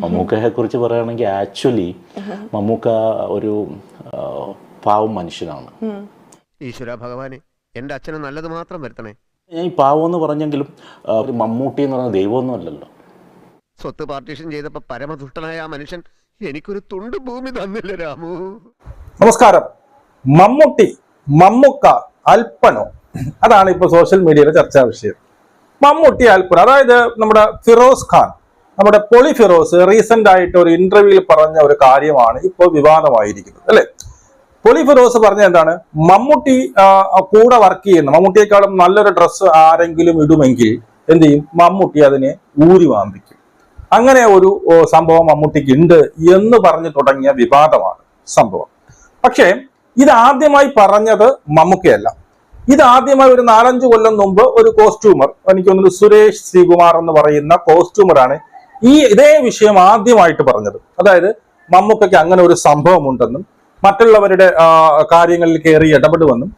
മമ്മൂക്കയെ കുറിച്ച് പറയുകയാണെങ്കിൽ ആക്ച്വലി മമ്മൂക്ക ഒരു പാവം മനുഷ്യനാണ്. ഈശ്വര ഭഗവാനെ എന്റെ അച്ഛന് നല്ലത് മാത്രം വരുത്തണേ. ഞാൻ ഈ പാവം എന്ന് പറഞ്ഞെങ്കിലും ഒരു മമ്മൂട്ടി എന്ന് പറയുന്ന ദൈവമൊന്നും അല്ലല്ലോ. സ്വത്ത് പാർട്ടീഷൻ ചെയ്തപ്പോ പരമദുഷ്ടനായ ആ മനുഷ്യൻ എനിക്കൊരു തുണ്ട് ഭൂമി തന്നില്ല രാമു? നമസ്കാരം. മമ്മൂട്ടി മമ്മൂക്ക അൽപ്പനോ. അതാണ് ഇപ്പൊ സോഷ്യൽ മീഡിയയിലെ ചർച്ചാ വിഷയം. മമ്മൂട്ടി അൽപ്പന. അതായത് നമ്മുടെ ഫിറോസ് ഖാൻ. നമ്മുടെ പൊളിഫിറോസ് റീസെന്റ് ആയിട്ട് ഒരു ഇന്റർവ്യൂവിൽ പറഞ്ഞ ഒരു കാര്യമാണ് ഇപ്പോൾ വിവാദമായിരിക്കുന്നത് അല്ലെ? പൊളിഫിറോസ് പറഞ്ഞ എന്താണ്? മമ്മൂട്ടി കൂടെ വർക്ക് ചെയ്യുന്ന മമ്മൂട്ടിയെക്കാളും നല്ലൊരു ഡ്രസ്സ് ആരെങ്കിലും ഇടുമെങ്കിൽ എന്ത് ചെയ്യും? മമ്മൂട്ടി അതിനെ ഊരി വാമ്പിക്കും അങ്ങനെ ഒരു സംഭവം മമ്മൂട്ടിക്ക് ഉണ്ട് എന്ന് പറഞ്ഞു തുടങ്ങിയ വിവാദമാണ് സംഭവം. പക്ഷേ ഇത് ആദ്യമായി പറഞ്ഞത് മമ്മൂക്കയല്ല. ഇത് ആദ്യമായി ഒരു നാലഞ്ച് കൊല്ലം മുമ്പ് ഒരു കോസ്റ്റ്യൂമർ എനിക്ക് തോന്നുന്നു സുരേഷ് ശ്രീകുമാർ എന്ന് പറയുന്ന കോസ്റ്റ്യൂമറാണ് ഈ ഇതേ വിഷയം ആദ്യമായിട്ട് പറഞ്ഞത്. അതായത് മമ്മൂക്കയ്ക്ക് അങ്ങനെ ഒരു സംഭവം ഉണ്ടെന്നും മറ്റുള്ളവരുടെ കാര്യങ്ങളിൽ കയറി ഇടപെടുമെന്നും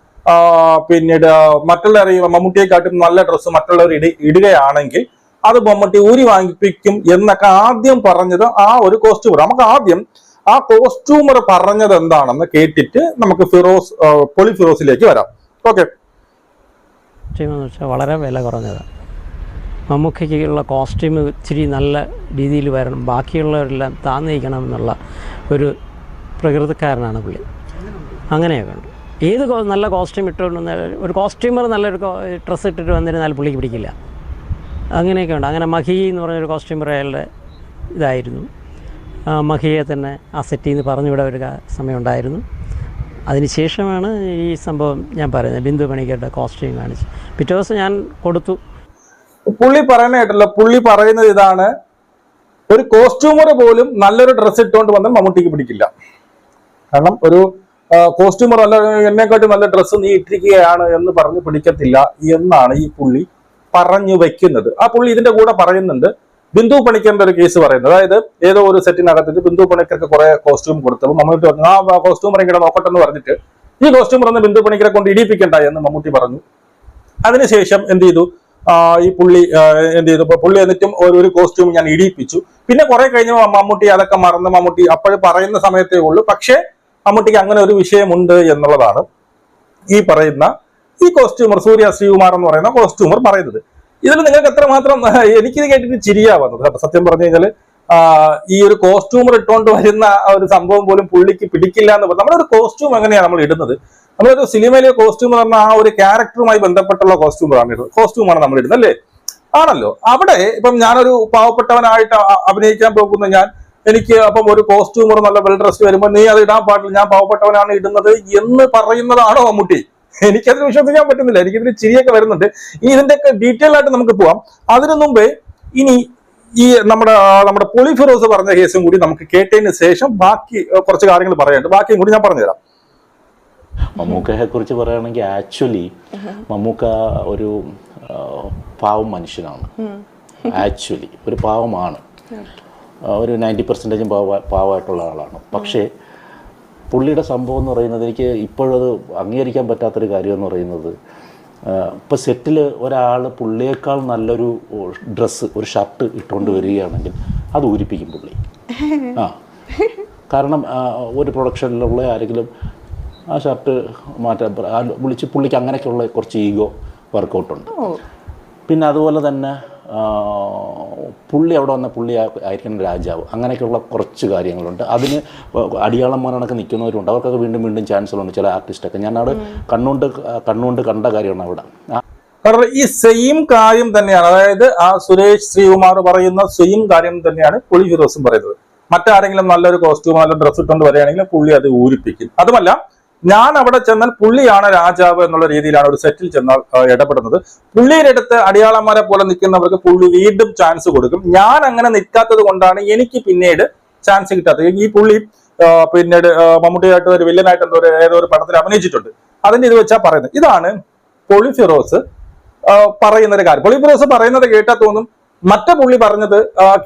പിന്നീട് മറ്റുള്ളവർ മമ്മൂട്ടിയെക്കാട്ടും നല്ല ഡ്രസ്സ് മറ്റുള്ളവർ ഇടി ഇടുകയാണെങ്കിൽ അത് മമ്മൂട്ടി ഊരി വാങ്ങിപ്പിക്കും എന്നൊക്കെ ആദ്യം പറഞ്ഞത് ആ ഒരു കോസ്റ്റ്യൂമർ. നമുക്ക് ആദ്യം ആ കോസ്റ്റ്യൂമർ പറഞ്ഞത് എന്താണെന്ന് കേട്ടിട്ട് നമുക്ക് ഫിറോസ് പൊളി ഫിറോസിലേക്ക് വരാം. ഓക്കെ. വളരെ വില കുറഞ്ഞതാണ്. മമ്മൂക്കയ്ക്കുള്ള കോസ്റ്റ്യൂം ഇച്ചിരി നല്ല രീതിയിൽ വരണം. ബാക്കിയുള്ളവരെല്ലാം താന്നിരിക്കണമെന്നുള്ള ഒരു പ്രകൃതിക്കാരനാണ് പുള്ളി. അങ്ങനെയൊക്കെ ഉണ്ട്. ഏത് നല്ല കോസ്റ്റ്യൂം ഇട്ടുകൊണ്ട് ഒരു കോസ്റ്റ്യൂമർ നല്ലൊരു ഡ്രസ്സ് ഇട്ടിട്ട് വന്നിരുന്നാൽ പുള്ളിക്ക് പിടിക്കില്ല. അങ്ങനെയൊക്കെ ഉണ്ട്. അങ്ങനെ മഹി എന്ന് പറഞ്ഞൊരു കോസ്റ്റ്യൂമർ അയാളുടെ ഇതായിരുന്നു. മഹിയെ തന്നെ ആ സെറ്റിൽ നിന്ന് പറഞ്ഞു വിടാൻ ഒരു സമയമുണ്ടായിരുന്നു. സമയമുണ്ടായിരുന്നു അതിനുശേഷമാണ് ഈ സംഭവം ഞാൻ പറയുന്നത്. ബിന്ദു പണിക്കരുടെ കോസ്റ്റ്യൂം കാണിച്ച്. പിറ്റേ ദിവസം ഞാൻ കൊടുത്തു. പുള്ളി പറയുന്ന കേട്ടല്ലോ പുള്ളി പറയുന്നത് ഇതാണ് ഒരു കോസ്റ്റ്യൂമർ പോലും നല്ലൊരു ഡ്രസ്സ് ഇട്ടുകൊണ്ട് വന്നാൽ മമ്മൂട്ടിക്ക് പിടിക്കില്ല. കാരണം ഒരു കോസ്റ്റ്യൂമർ അല്ല എന്നെക്കാട്ടും നല്ല ഡ്രസ്സ് നീ ഇട്ടിരിക്കുകയാണ് എന്ന് പറഞ്ഞ് പിടിക്കത്തില്ല എന്നാണ് ഈ പുള്ളി പറഞ്ഞു വെക്കുന്നത്. ആ പുള്ളി ഇതിന്റെ കൂടെ പറയുന്നുണ്ട് ബിന്ദു പണിക്കറിന്റെ ഒരു കേസ് പറയുന്നത്. അതായത് ഏതോ ഒരു സെറ്റിനകത്തിട്ട് ബിന്ദു പണിക്കർക്ക് കുറെ കോസ്റ്റ്യൂം കൊടുത്തപ്പോൾ മമ്മൂട്ടി പറഞ്ഞു ആ കോസ്റ്റ്യൂമർ ഇങ്ങനെ നോക്കട്ടെ എന്ന് പറഞ്ഞിട്ട് ഈ കോസ്റ്റ്യൂമർ ഒന്ന് ബിന്ദു പണിക്കരെ കൊണ്ട് ഇടിയിപ്പിക്കണ്ട എന്ന് മമ്മൂട്ടി പറഞ്ഞു. അതിനുശേഷം എന്ത് ചെയ്തു? ഈ പുള്ളി എന്ത് ചെയ്തു? പുള്ളി എന്നിട്ടും ഒരു ഒരു കോസ്റ്റ്യൂം ഞാൻ ഇടിയിപ്പിച്ചു. പിന്നെ കുറെ കഴിഞ്ഞപ്പോൾ മമ്മൂട്ടി അതൊക്കെ മറന്ന് മമ്മൂട്ടി അപ്പോഴും പറയുന്ന സമയത്തേ ഉള്ളൂ. പക്ഷേ മമ്മൂട്ടിക്ക് അങ്ങനെ ഒരു വിഷയമുണ്ട് എന്നുള്ളതാണ് ഈ പറയുന്ന ഈ കോസ്റ്റ്യൂമർ സൂര്യ ശ്രീകുമാർ എന്ന് പറയുന്ന കോസ്റ്റ്യൂമർ പറയുന്നത്. ഇതിൽ നിങ്ങൾക്ക് എത്രമാത്രം എനിക്കിത് കേട്ടിട്ട് ചിരിയാ വന്നത് സത്യം പറഞ്ഞു കഴിഞ്ഞാൽ ഈ ഒരു കോസ്റ്റ്യൂമർ ഇട്ടുകൊണ്ട് വരുന്ന ഒരു സംഭവം പോലും പുള്ളിക്ക് പിടിക്കില്ല എന്ന് പറഞ്ഞു നമ്മളൊരു കോസ്റ്റ്യൂം എങ്ങനെയാണ് നമ്മൾ ഇടുന്നത്. നമ്മളൊരു സിനിമയിലെ കോസ്റ്റ്യൂം എന്ന് ആ ഒരു ക്യാരക്ടറുമായി ബന്ധപ്പെട്ടുള്ള കോസ്റ്റ്യൂമാണ് കോസ്റ്റ്യൂമാണ് നമ്മൾ ഇടുന്നത് അല്ലേ? ആണല്ലോ. അവിടെ ഇപ്പം ഞാനൊരു പാവപ്പെട്ടവനായിട്ട് അഭിനയിക്കാൻ പോകുന്ന ഞാൻ എനിക്ക് അപ്പം ഒരു കോസ്റ്റ്യൂമർ നല്ല വെൽ ഡ്രസ് വരുമ്പോൾ നീ അത് ഇടാൻ പാടില്ല ഞാൻ പാവപ്പെട്ടവനാണ് ഇടുന്നത് എന്ന് പറയുന്നതാണോ മമ്മൂട്ടി? എനിക്കത് വിശ്വസിക്കാൻ പറ്റുന്നില്ല. എനിക്കിതിന് ചിരിയൊക്കെ വരുന്നുണ്ട്. ഈ ഇതിന്റെയൊക്കെ ഡീറ്റെയിൽ ആയിട്ട് നമുക്ക് പോവാം. അതിനു മുമ്പേ ഇനി ഈ നമ്മുടെ നമ്മുടെ പോളിഫിറോസ് പറഞ്ഞ കേസും കൂടി നമുക്ക് കേട്ടതിന് ശേഷം ബാക്കി കുറച്ച് കാര്യങ്ങൾ പറയാനുണ്ട്. ബാക്കിയും കൂടി ഞാൻ പറഞ്ഞുതരാം. മമ്മൂക്കയെ കുറിച്ച് പറയുകയാണെങ്കിൽ ആക്ച്വലി മമ്മൂക്ക ഒരു പാവം മനുഷ്യനാണ്. ആക്ച്വലി ഒരു പാവമാണ്. ഒരു നയന്റി പെർസെന്റേജും പാവ പാവമായിട്ടുള്ള ആളാണ്. പക്ഷേ പുള്ളിയുടെ സംഭവം എന്ന് പറയുന്നത് എനിക്ക് ഇപ്പോഴത് അംഗീകരിക്കാൻ പറ്റാത്തൊരു കാര്യമെന്ന് പറയുന്നത് ഇപ്പോൾ സെറ്റിൽ ഒരാൾ പുള്ളിയേക്കാൾ നല്ലൊരു ഡ്രസ്സ് ഒരു ഷർട്ട് ഇട്ടുകൊണ്ട് വരികയാണെങ്കിൽ അത് ഊരിപ്പിക്കും പുള്ളി. ആ. കാരണം ഒരു പ്രൊഡക്ഷനിലുള്ള ആരെങ്കിലും ആ ഷർട്ട് മാറ്റാൻ വിളിച്ച് പുള്ളിക്ക് അങ്ങനെയൊക്കെയുള്ള കുറച്ച് ഈഗോ വർക്കൗട്ടുണ്ട് പിന്നെ അതുപോലെ തന്നെ പുള്ളി അവിടെ വന്ന പുള്ളി ആയിരിക്കണം രാജാവ്. അങ്ങനെയൊക്കെയുള്ള കുറച്ച് കാര്യങ്ങളുണ്ട്. അതിന് അടിയാളന്മാരണൊക്കെ നിൽക്കുന്നവരുണ്ട്. അവർക്കൊക്കെ വീണ്ടും വീണ്ടും ചാൻസുകളുണ്ട് ചില ആർട്ടിസ്റ്റൊക്കെ ഞാൻ അവിടെ കണ്ണുകൊണ്ട് കണ്ണുകൊണ്ട് കണ്ട കാര്യമാണ് അവിടെ. കാരണം ഈ സെയിം കാര്യം തന്നെയാണ്. അതായത് ആ സുരേഷ് ശ്രീകുമാർ പറയുന്ന സെയിം കാര്യം തന്നെയാണ് പുളി ഫിറോസും പറയുന്നത്. മറ്റാരെങ്കിലും നല്ലൊരു കോസ്റ്റ്യൂം നല്ല ഡ്രസ്സ് ഇട്ടുകൊണ്ട് വരികയാണെങ്കിൽ പുള്ളി അത് ഊരിപ്പിക്കും. അതുമല്ല ഞാൻ അവിടെ ചെന്നാൽ പുള്ളിയാണ് രാജാവ് എന്നുള്ള രീതിയിലാണ് ഒരു സെറ്റിൽ ചെന്നാൽ ഇടപെടുന്നത്. പുള്ളിയുടെ അടുത്ത് അടിയാളന്മാരെ പോലെ നിൽക്കുന്നവർക്ക് പുള്ളി വീണ്ടും ചാൻസ് കൊടുക്കും. ഞാൻ അങ്ങനെ നിൽക്കാത്തത് കൊണ്ടാണ് എനിക്ക് പിന്നീട് ചാൻസ് കിട്ടാത്തത്. ഈ പുള്ളി പിന്നീട് മമ്മൂട്ടിയായിട്ട് ഒരു വില്ലനായിട്ട് എന്തോ ഏതോ ഒരു പടത്തിൽ അഭിനയിച്ചിട്ടുണ്ട്. അതിന്റെ ഇത് വെച്ചാ പറയുന്നത്. ഇതാണ് പൊളിഫിറോസ് പറയുന്ന ഒരു കാര്യം. പൊളിഫിറോസ് പറയുന്നത് കേട്ടാൽ തോന്നും. മറ്റേ പുള്ളി പറഞ്ഞത്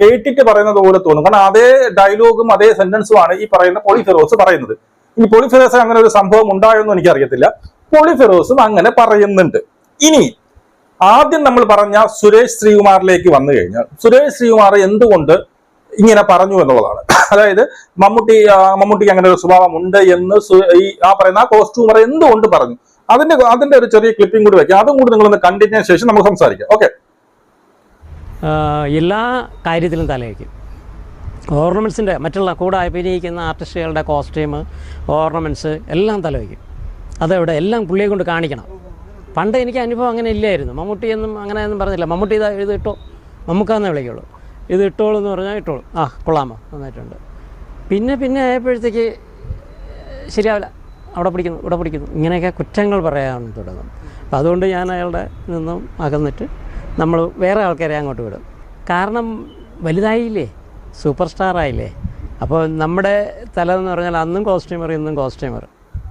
കേട്ടിട്ട് പറയുന്നത് പോലെ തോന്നും. കാരണം അതേ ഡയലോഗും അതേ സെന്റൻസും ആണ് ഈ പറയുന്ന പൊളിഫിറോസ് പറയുന്നത്. ഇനി പൊളി അങ്ങനെ ഒരു സംഭവം ഉണ്ടായെന്ന് എനിക്കറിയത്തില്ല. പൊളി ഫിറോസും അങ്ങനെ പറയുന്നുണ്ട്. ഇനി ആദ്യം നമ്മൾ പറഞ്ഞ സുരേഷ് ശ്രീകുമാറിലേക്ക് വന്നു കഴിഞ്ഞാൽ സുരേഷ് ശ്രീകുമാർ എന്തുകൊണ്ട് ഇങ്ങനെ പറഞ്ഞു എന്നുള്ളതാണ്. അതായത് മമ്മൂട്ടി മമ്മൂട്ടിക്ക് അങ്ങനെ ഒരു സ്വഭാവം ഉണ്ട് എന്ന് ഈ ആ പറയുന്ന ആ കോസ്റ്റ്യൂമർ എന്തുകൊണ്ട് പറഞ്ഞു? അതിന്റെ അതിന്റെ ഒരു ചെറിയ ക്ലിപ്പിംഗ് കൂടി വെക്കാം. അതും കൂടി നിങ്ങളൊന്ന് കണ്ടിന്യൂ ശേഷം നമുക്ക് സംസാരിക്കാം. ഓക്കെ എല്ലാ കാര്യത്തിലും തലവയ്ക്കും ഓർണമെന്റ്സിന്റെ മറ്റുള്ള കൂടെ അഭിനയിക്കുന്ന ആർട്ടിസ്റ്റുകളുടെ കോസ്റ്റ്യൂം ഓർണമെന്റ്സ് എല്ലാം തലവയ്ക്കും. അതവിടെ? എല്ലാം പുള്ളിയെ കൊണ്ട് കാണിക്കണം. പണ്ട് എനിക്ക് അനുഭവം അങ്ങനെ ഇല്ലായിരുന്നു. മമ്മൂട്ടി എന്നും അങ്ങനെ ഒന്നും പറഞ്ഞില്ല. മമ്മൂട്ടി ഇതാ ഇത് ഇട്ടോ. മമ്മൂക്കാന്നേ വിളിക്കുള്ളൂ. ഇത് ഇട്ടോളൂ എന്ന് പറഞ്ഞാൽ ഇട്ടോളൂ. ആ കൊള്ളാമോ? നന്നായിട്ടുണ്ട്. പിന്നെ പിന്നെ ആയപ്പോഴത്തേക്ക് ശരിയാവില്ല. അവിടെ പിടിക്കുന്നു ഇവിടെ പിടിക്കുന്നു. ഇങ്ങനെയൊക്കെ കുറ്റങ്ങൾ പറയാൻ തുടങ്ങും. അപ്പം അതുകൊണ്ട് ഞാൻ അയാളുടെ നിന്നും അകന്നിട്ട് നമ്മൾ വേറെ ആൾക്കാരെ അങ്ങോട്ട് വിടും. കാരണം വലുതായില്ലേ? സൂപ്പർ സ്റ്റാർ ആയില്ലേ അപ്പോൾ നമ്മുടെ തല എന്ന് പറഞ്ഞാൽ അന്നും കോസ്റ്റ്യൂമർ ഇന്നും കോസ്റ്റ്യൂമർ.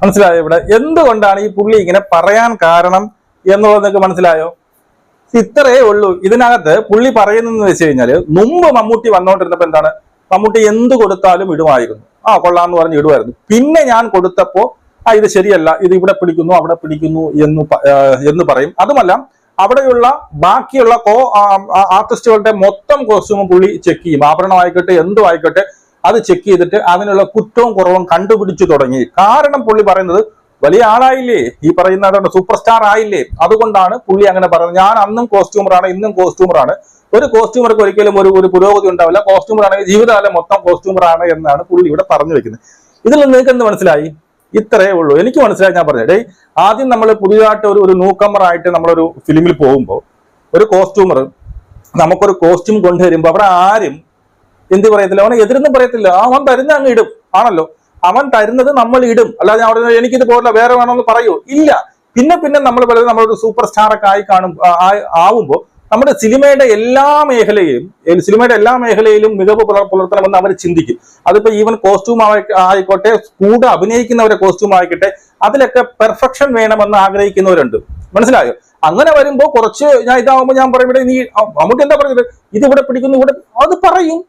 മനസ്സിലായോ ഇവിടെ? എന്തുകൊണ്ടാണ് ഈ പുള്ളി ഇങ്ങനെ പറയാൻ കാരണം എന്നുള്ളത് നിങ്ങൾക്ക് മനസ്സിലായോ? ഇത്രയേ ഉള്ളൂ. ഇതിനകത്ത് പുള്ളി പറയുന്നതെന്ന് വെച്ച് കഴിഞ്ഞാൽ മുമ്പ് മമ്മൂട്ടി വന്നോണ്ടിരുന്നപ്പോ എന്താണ്? മമ്മൂട്ടി എന്ത് കൊടുത്താലും ഇടുമായിരുന്നു. ആ കൊള്ളാന്ന് പറഞ്ഞ് ഇടുമായിരുന്നു. പിന്നെ ഞാൻ കൊടുത്തപ്പോൾ ആ ഇത് ശരിയല്ല ഇത് ഇവിടെ പിടിക്കുന്നു അവിടെ പിടിക്കുന്നു എന്ന് എന്ന് പറയും. അതുമല്ല അവിടെയുള്ള ബാക്കിയുള്ള കോ ആർട്ടിസ്റ്റുകളുടെ മൊത്തം കോസ്റ്റ്യൂമും പുള്ളി ചെക്ക് ചെയ്യും. ആഭരണമായിക്കോട്ടെ എന്തും ആയിക്കോട്ടെ അത് ചെക്ക് ചെയ്തിട്ട് അതിനുള്ള കുറ്റവും കുറവും കണ്ടുപിടിച്ചു തുടങ്ങി. കാരണം പുള്ളി പറയുന്നത് വലിയ ആളായില്ലേ? ഈ പറയുന്ന സൂപ്പർ സ്റ്റാർ ആയില്ലേ? അതുകൊണ്ടാണ് പുള്ളി അങ്ങനെ പറയുന്നത് ഞാൻ അന്നും കോസ്റ്റ്യൂമറാണ് ഇന്നും കോസ്റ്റ്യൂമറാണ് ഒരു കോസ്റ്റ്യൂമർക്ക് ഒരിക്കലും ഒരു ഒരു പുരോഗതി ഉണ്ടാവില്ല. കോസ്റ്റ്യൂമർ ആണെങ്കിൽ ജീവിതകാലം മൊത്തം കോസ്റ്റ്യൂമറാണ് എന്നാണ് പുള്ളി ഇവിടെ പറഞ്ഞു വെക്കുന്നത്. ഇതിൽ നിങ്ങൾക്ക് എന്ത് മനസ്സിലായി? ഇത്രയേ ഉള്ളൂ. എനിക്ക് മനസ്സിലായി ഞാൻ പറഞ്ഞത്. ഡേ ആദ്യം നമ്മൾ പുതിയതായിട്ട് ഒരു ഒരു നൂക്കമ്മറായിട്ട് നമ്മളൊരു ഫിലിമിൽ പോകുമ്പോൾ ഒരു കോസ്റ്റ്യൂമർ നമുക്കൊരു കോസ്റ്റ്യൂം കൊണ്ടുവരുമ്പോൾ അവിടെ ആരും എന്ത് പറയത്തില്ല? അവനെ എതിരൊന്നും പറയത്തില്ല. അവൻ തരുന്ന അങ്ങ് ഇടും. ആണല്ലോ? അവൻ തരുന്നത് നമ്മൾ ഇടും. അല്ലാതെ അവിടെ എനിക്കിത് പോലെ വേറെ വേണമെന്ന് പറയൂ. ഇല്ല. പിന്നെ പിന്നെ നമ്മൾ പറയുന്നത് നമ്മളൊരു സൂപ്പർ സ്റ്റാർ ഒക്കെ ആയി കാണും ആവുമ്പോൾ നമ്മുടെ സിനിമയുടെ എല്ലാ മേഖലയിലും സിനിമയുടെ എല്ലാ മേഖലയിലും മികവ് പുലർ- പുലർത്തണമെന്ന് അവർ ചിന്തിക്കും. അതിപ്പോ ഈവൻ കോസ്റ്റ്യൂം ആയിക്കോട്ടെ കൂടെ അഭിനയിക്കുന്നവരെ കോസ്റ്റ്യൂം ആയിക്കോട്ടെ അതിലൊക്കെ പെർഫെക്ഷൻ വേണമെന്ന് ആഗ്രഹിക്കുന്നവരുണ്ട്. മനസ്സിലായോ? അങ്ങനെ വരുമ്പോ കുറച്ച് ഞാൻ ഇതാവുമ്പോൾ ഞാൻ പറയും ഇവിടെ നീ നമുക്ക് എന്താ പറയുന്നത്? ഇത് ഇവിടെ പിടിക്കുന്നു ഇവിടെ അത് പറയും.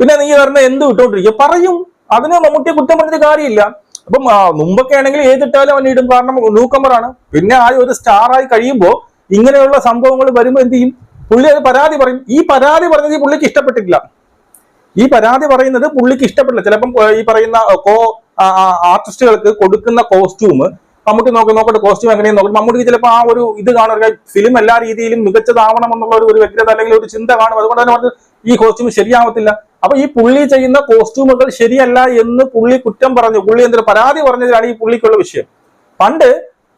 പിന്നെ നീ പറഞ്ഞ എന്ത് വിട്ടോണ്ടിരിക്കും പറയും. അതിന് മമ്മൂട്ടിയെ കുറ്റം പറഞ്ഞിട്ട് കാര്യമില്ല. അപ്പം മുമ്പൊക്കെ ആണെങ്കിൽ ഏതിട്ടാലും അവൻ ഇടും. കാരണം ന്യൂക്കമറാണ് പിന്നെ ആ ഒരു സ്റ്റാറായി കഴിയുമ്പോൾ ഇങ്ങനെയുള്ള സംഭവങ്ങൾ വരുമ്പോൾ എന്ത് ചെയ്യും? പുള്ളി അത് പരാതി പറയും. ഈ പരാതി പറഞ്ഞത് ഈ പുള്ളിക്ക് ഇഷ്ടപ്പെട്ടിട്ടില്ല. ഈ പരാതി പറയുന്നത് പുള്ളിക്ക് ഇഷ്ടപ്പെട്ടില്ല. ചിലപ്പം ഈ പറയുന്ന കോ ആർട്ടിസ്റ്റുകൾക്ക് കൊടുക്കുന്ന കോസ്റ്റ്യൂം മമ്മൂട്ടി നോക്കി നോക്കട്ടെ കോസ്റ്റ്യൂം എങ്ങനെയും നോക്കട്ടെ. മമ്മൂട്ടി ചിലപ്പോൾ ആ ഒരു ഇത് കാണുക ഫിലിം എല്ലാ രീതിയിലും മികച്ചതാവണം എന്നുള്ള ഒരു വ്യക്തത അല്ലെങ്കിൽ ഒരു ചിന്ത കാണും. അതുകൊണ്ട് തന്നെ പറഞ്ഞു ഈ കോസ്റ്റ്യൂം ശരിയാവത്തില്ല. അപ്പൊ ഈ പുള്ളി ചെയ്യുന്ന കോസ്റ്റ്യൂമുകൾ ശരിയല്ല എന്ന് പുള്ളി കുറ്റം പറഞ്ഞു. പുള്ളി എന്തൊരു പരാതി പറഞ്ഞതിലാണ് ഈ പുള്ളിക്കുള്ള വിഷയം. പണ്ട്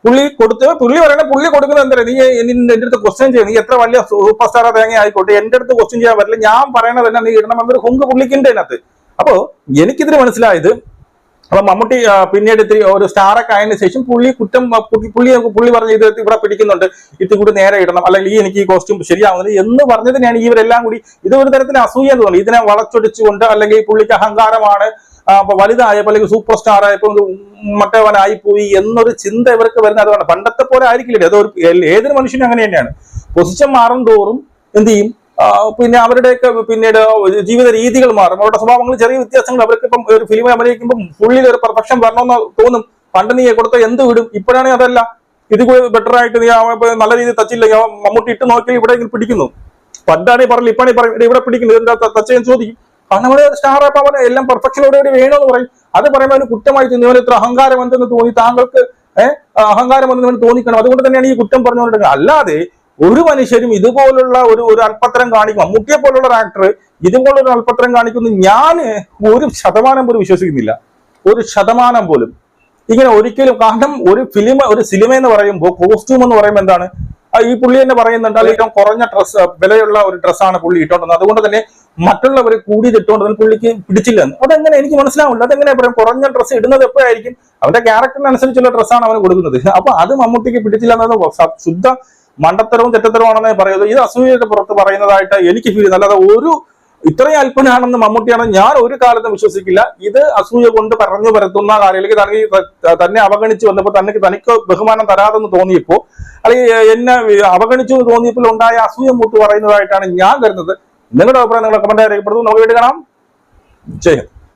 പുള്ളി കൊടുത്ത് പുള്ളി പറയണ പുള്ളി കൊടുക്കുന്നത് എന്താ നീ എന്റെ അടുത്ത് ക്വസ്റ്റ്യൻ ചെയ്യും നീ എത്ര വലിയ സൂപ്പർ സ്റ്റാർ തേങ്ങ ആയിക്കോട്ടെ എന്റെ അടുത്ത് ക്വസ്റ്റ്യൻ ചെയ്യാൻ പറ്റില്ല ഞാൻ പറയണത് തന്നെ നീ ഇടണം എന്നൊരു ഹുങ്ക് പുള്ളിക്കുണ്ട് അതിനകത്ത് അപ്പോ എനിക്കിതിന് മനസ്സിലായത് അപ്പൊ മമ്മൂട്ടി പിന്നീട് ഇത്തിരി ഒരു സ്റ്റാറൊക്കെ ആയതിനു ശേഷം പുള്ളി കുറ്റം പുള്ളി പുള്ളി പറഞ്ഞ ഇത് ഇവിടെ പിടിക്കുന്നുണ്ട് ഇത് കൂടി നേരെ ഇടണം അല്ലെങ്കിൽ ഈ എനിക്ക് ഈ കോസ്റ്റ്യൂം ശരിയാവുന്നത് എന്ന് പറഞ്ഞതിനാണ് ഇവരെല്ലാം കൂടി ഇത് ഒരു തരത്തിൽ അസൂയ തോന്നി ഇതിനെ വളച്ചൊടിച്ചുകൊണ്ട് അല്ലെങ്കിൽ പുള്ളിക്ക് അഹങ്കാരമാണ് ആ, അപ്പൊ വലുതായപ്പോ അല്ലെങ്കിൽ സൂപ്പർ സ്റ്റാർ ആയപ്പോ ഇത് മറ്റവനായി പോയി എന്നൊരു ചിന്ത ഇവർക്ക് വരുന്നത് അതുകൊണ്ട് പണ്ടത്തെ പോലെ ആയിരിക്കില്ല അതൊരു ഏതൊരു മനുഷ്യനും അങ്ങനെ തന്നെയാണ്. പൊസിഷൻ മാറും തോറും എന്ത് ചെയ്യും? പിന്നെ അവരുടെയൊക്കെ പിന്നീട് ജീവിത രീതികൾ മാറും. അവരുടെ സ്വഭാവങ്ങൾ ചെറിയ വ്യത്യാസങ്ങൾ അവർക്ക് ഇപ്പം ഒരു ഫിലിം അഭിനയിക്കുമ്പോൾ ഫുള്ളിൽ ഒരു പെർഫെക്ഷൻ വരണമെന്ന് തോന്നും. പണ്ട് നീ കൊടുത്ത എന്ത് വിടും? ഇപ്പോഴാണെങ്കിൽ അതല്ല. ഇത് ബെറ്റർ ആയിട്ട് നീ നല്ല രീതിയിൽ തച്ചില്ല മമ്മൂട്ടി ഇട്ട് നോക്കി ഇവിടെ പിടിക്കുന്നു. പണ്ടാണെങ്കിൽ പറഞ്ഞില്ല ഇപ്പാണെങ്കിൽ പറയും ഇവിടെ പിടിക്കുന്നു. എന്താ തച്ചെന്ന് ചോദിക്കും. അവിടെ സ്റ്റാർ അവൻ എല്ലാം പെർഫെക്ഷനോട് കൂടി വേണമെന്ന് പറയും. അത് പറയുമ്പോൾ അവന് കുറ്റമായി തോന്നി. അവന് ഇത്ര അഹങ്കാരം എന്തെന്ന് തോന്നി. താങ്കൾക്ക് ഏഹ് അഹങ്കാരം എന്ന് അവന് തോന്നിക്കണം. അതുകൊണ്ട് തന്നെയാണ് ഈ കുറ്റം പറഞ്ഞുകൊണ്ടിരിക്കുന്നത് അല്ലാതെ ഒരു മനുഷ്യരും ഇതുപോലുള്ള ഒരു ഒരു അല്പത്തരം കാണിക്കും. മമ്മൂട്ടിയെ പോലുള്ള ഒരു ആക്ടർ ഇതുപോലുള്ള ഒരു അല്പത്തരം കാണിക്കുന്നു ഞാൻ ഒരു ശതമാനം പോലും വിശ്വസിക്കുന്നില്ല. ഒരു ശതമാനം പോലും. ഇങ്ങനെ ഒരിക്കലും കാരണം ഒരു ഫിലിം ഒരു സിനിമ എന്ന് പറയുമ്പോൾ കോസ്റ്റ്യൂം എന്ന് പറയുമ്പോൾ എന്താണ്? ഈ പുള്ളി തന്നെ പറയുന്നുണ്ട് അല്ലെങ്കിൽ കുറഞ്ഞ ഡ്രസ് വിലയുള്ള ഒരു ഡ്രസ്സാണ് പുള്ളി ഇട്ടോണ്ടത് അതുകൊണ്ട് തന്നെ മറ്റുള്ളവർ കൂടി ഇട്ടുകൊണ്ട് പുള്ളിക്ക് പിടിച്ചില്ലെന്ന്. അതെങ്ങനെ എനിക്ക് മനസ്സിലാവില്ല. അതെങ്ങനെ പറയാം കുറഞ്ഞ ഡ്രസ്സ് ഇടുന്നത് എപ്പോഴായിരിക്കും? അവന്റെ ക്യാരക്ടറിനനുസരിച്ചുള്ള ഡ്രസ്സാണ് അവന് കൊടുക്കുന്നത്. അപ്പൊ അത് മമ്മൂട്ടിക്ക് പിടിച്ചില്ല എന്നത് ശുദ്ധ മണ്ടത്തരവും തെറ്റത്തരവും ആണെന്നേ പറയുന്നത് ഇത് അസൂയയുടെ പുറത്ത് പറയുന്നതായിട്ട് എനിക്ക് ഫീൽ ചെയ്യുന്നത് അല്ലാതെ ഒരു ഇത്രയും അല്പനാണെന്ന് മമ്മൂട്ടിയാണ് ഞാൻ ഒരു കാലത്തും വിശ്വസിക്കില്ല. ഇത് അസൂയ കൊണ്ട് പറഞ്ഞു പരത്തുന്ന കാര്യത്തിലേക്ക് തനിക്ക് തന്നെ അവഗണിച്ചു വന്നപ്പോൾ തനിക്ക് തനിക്ക് ബഹുമാനം തരാതെന്ന് തോന്നിയപ്പോൾ അല്ലെങ്കിൽ എന്നെ അവഗണിച്ചു എന്ന് തോന്നിയപ്പോൾ ഉണ്ടായ അസൂയ മൂത്ത് പറയുന്നതായിട്ടാണ് ഞാൻ കരുതുന്നത്. നിങ്ങളുടെ അഭിപ്രായം നിങ്ങളെ കമന്റ് രേഖപ്പെടുത്തും നമുക്ക് വീട് കാണാം ഹിന്ദ്.